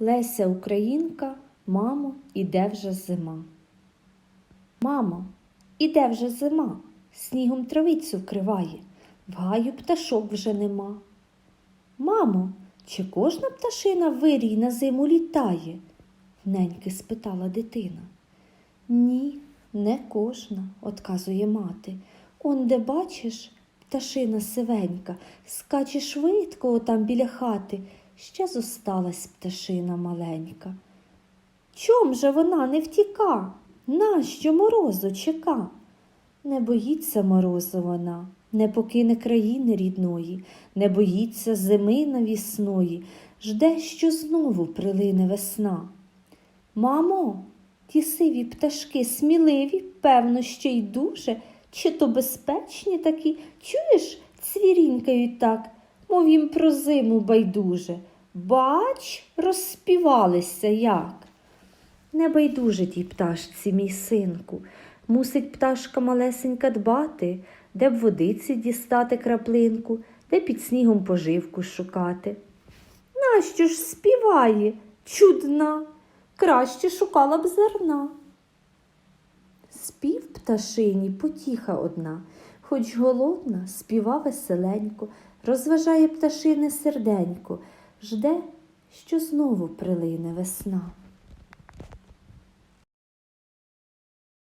Леся Українка, мамо, іде вже зима. Мамо, іде вже зима, снігом травицю вкриває, в гаю пташок вже нема. Мамо, чи кожна пташина вирій на зиму літає? неньки спитала дитина. Ні, не кожна, отказує мати. Он де бачиш, пташина сивенька, скаче швидко отам біля хати, ще зосталась пташина маленька. Чом же вона не втіка? Нащо морозу чека? Не боїться морозу вона, не покине країни рідної, не боїться зими навісної, жде, що знову прилине весна. Мамо, ті сиві пташки сміливі, певно, ще й дуже, чи то безпечні такі, чуєш, цвірінькають так, мов їм про зиму байдуже. Бач, розспівалися як. Не байдуже тій пташці, мій синку, мусить пташка малесенька дбати, де б водиці дістати краплинку, де під снігом поживку шукати. Нащо ж співає, чудна, краще шукала б зерна. Спів пташині потіха одна, хоч голодна, співа веселенько, розважає пташини серденько, жде, що знову прилине весна.